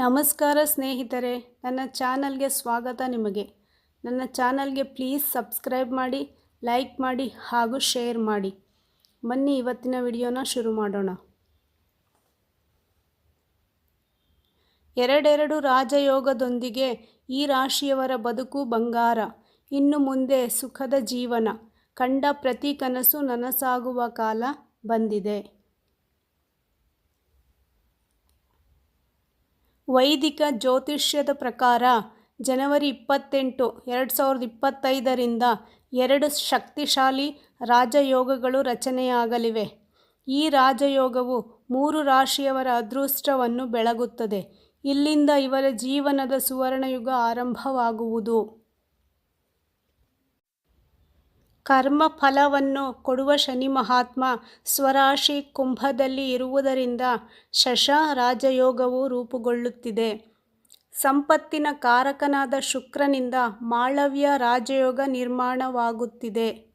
ನಮಸ್ಕಾರ ಸ್ನೇಹಿತರೆ, ನನ್ನ ಚಾನಲ್ಗೆ ಸ್ವಾಗತ ನಿಮಗೆ. ನನ್ನ ಚಾನಲ್ಗೆ ಪ್ಲೀಸ್ ಸಬ್ಸ್ಕ್ರೈಬ್ ಮಾಡಿ, ಲೈಕ್ ಮಾಡಿ ಹಾಗೂ ಶೇರ್ ಮಾಡಿ. ಬನ್ನಿ ಇವತ್ತಿನ ವಿಡಿಯೋನ ಶುರು ಮಾಡೋಣ. ಎರಡೆರಡು ರಾಜಯೋಗದೊಂದಿಗೆ ಈ ರಾಶಿಯವರ ಬದುಕು ಬಂಗಾರ. ಇನ್ನು ಮುಂದೆ ಸುಖದ ಜೀವನ. ಕಂಡ ಪ್ರತಿ ಕನಸು ನನಸಾಗುವ ಕಾಲ ಬಂದಿದೆ. ವೈದಿಕ ಜ್ಯೋತಿಷ್ಯದ ಪ್ರಕಾರ ಜನವರಿ ಇಪ್ಪತ್ತೆಂಟು, ಎರಡು ಸಾವಿರದ ಇಪ್ಪತ್ತೈದರಿಂದ ಎರಡು ಶಕ್ತಿಶಾಲಿ ರಾಜಯೋಗಗಳು ರಚನೆಯಾಗಲಿವೆ. ಈ ರಾಜಯೋಗವು ಮೂರು ರಾಶಿಯವರ ಅದೃಷ್ಟವನ್ನು ಬೆಳಗುತ್ತದೆ. ಇಲ್ಲಿಂದ ಇವರ ಜೀವನದ ಸುವರ್ಣಯುಗ ಆರಂಭವಾಗುವುದು. ಕರ್ಮ ಫಲವನ್ನು ಕೊಡುವ ಶನಿ ಮಹಾತ್ಮ ಸ್ವರಾಶಿ ಕುಂಭದಲ್ಲಿ ಇರುವುದರಿಂದ ಶಶ ರಾಜಯೋಗವು ರೂಪುಗೊಳ್ಳುತ್ತಿದೆ. ಸಂಪತ್ತಿನ ಕಾರಕನಾದ ಶುಕ್ರನಿಂದ ಮಾಳವ್ಯ ರಾಜಯೋಗ ನಿರ್ಮಾಣವಾಗುತ್ತಿದೆ.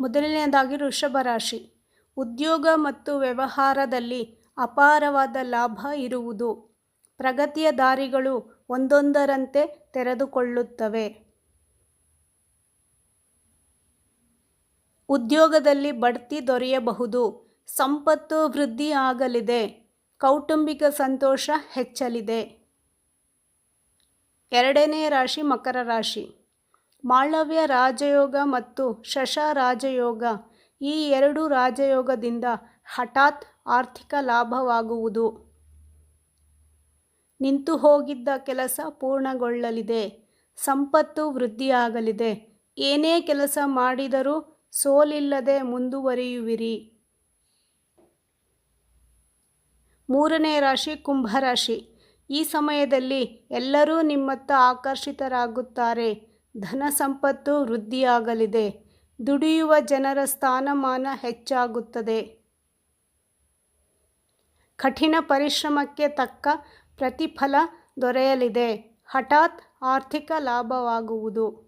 ಮೊದಲನೆಯದಾಗಿ ವೃಷಭ ರಾಶಿ. ಉದ್ಯೋಗ ಮತ್ತು ವ್ಯವಹಾರದಲ್ಲಿ ಅಪಾರವಾದ ಲಾಭ ಇರುವುದು. ಪ್ರಗತಿಯ ದಾರಿಗಳು ಒಂದೊಂದರಂತೆ ತೆರೆದುಕೊಳ್ಳುತ್ತವೆ. ಉದ್ಯೋಗದಲ್ಲಿ ಬಡ್ತಿ ದೊರೆಯಬಹುದು, ಸಂಪತ್ತು ವೃದ್ಧಿ ಆಗಲಿದೆ ಕೌಟುಂಬಿಕ ಸಂತೋಷ ಹೆಚ್ಚಲಿದೆ. ಎರಡನೇ ರಾಶಿ ಮಕರ ರಾಶಿ. ಮಾಳವ್ಯ ರಾಜಯೋಗ ಮತ್ತು ಶಶ ರಾಜಯೋಗ ಈ ಎರಡು ರಾಜಯೋಗದಿಂದ ಹಠಾತ್ ಆರ್ಥಿಕ ಲಾಭವಾಗುವುದು. ನಿಂತು ಹೋಗಿದ್ದ ಕೆಲಸ ಪೂರ್ಣಗೊಳ್ಳಲಿದೆ. ಸಂಪತ್ತು ವೃದ್ಧಿಯಾಗಲಿದೆ. ಏನೇ ಕೆಲಸ ಮಾಡಿದರೂ ಸೋಲಿಲ್ಲದೆ ಮುಂದುವರಿಯುವಿರಿ. ಮೂರನೇ ರಾಶಿ ಕುಂಭರಾಶಿ ಈ ಸಮಯದಲ್ಲಿ ಎಲ್ಲರೂ ನಿಮ್ಮತ್ತ ಆಕರ್ಷಿತರಾಗುತ್ತಾರೆ. ಧನ ಸಂಪತ್ತು ವೃದ್ಧಿಯಾಗಲಿದೆ. ದುಡಿಯುವ ಜನರ ಸ್ಥಾನಮಾನ ಹೆಚ್ಚಾಗುತ್ತದೆ. ಕಠಿಣ ಪರಿಶ್ರಮಕ್ಕೆ ತಕ್ಕ ಪ್ರತಿಫಲ ದೊರೆಯಲಿದೆ. ಹಠಾತ್ ಆರ್ಥಿಕ ಲಾಭವಾಗುವುದು.